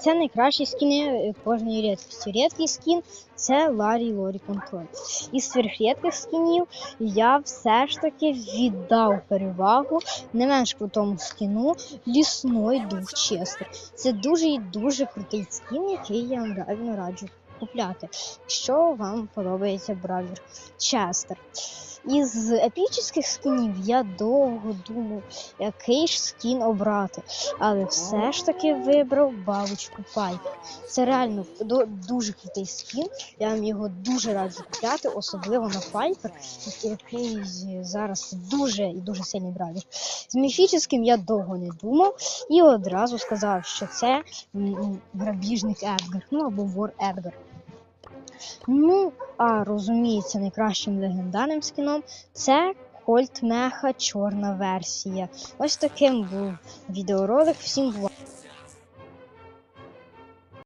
Це найкращі скіни е, кожної рідкості. Рідкий скін це Ларі Лорі Контроль. Із сверхрідких скінів я все ж таки віддав перевагу не менш крутому скіну Лісной Дух Честер. Це дуже і дуже крутий скін, який я вам реально раджу купляти, якщо вам подобається бравлер Честер. Із епічних скінів я довго думав, який ж скін обрати, але все ж таки вибрав бабочку Пайпер. Це реально дуже крутий скін. Я вам його дуже раджу купляти, особливо на Пайпер, який зараз дуже і дуже сильний бравлер. З міфічним я довго не думав і одразу сказав, що це грабіжник Едгар, ну або вор Едгар. Ну, а розуміється, найкращим легендарним скіном це Кольт Меха чорна версія. Ось таким був відеоролик. Всім бувай.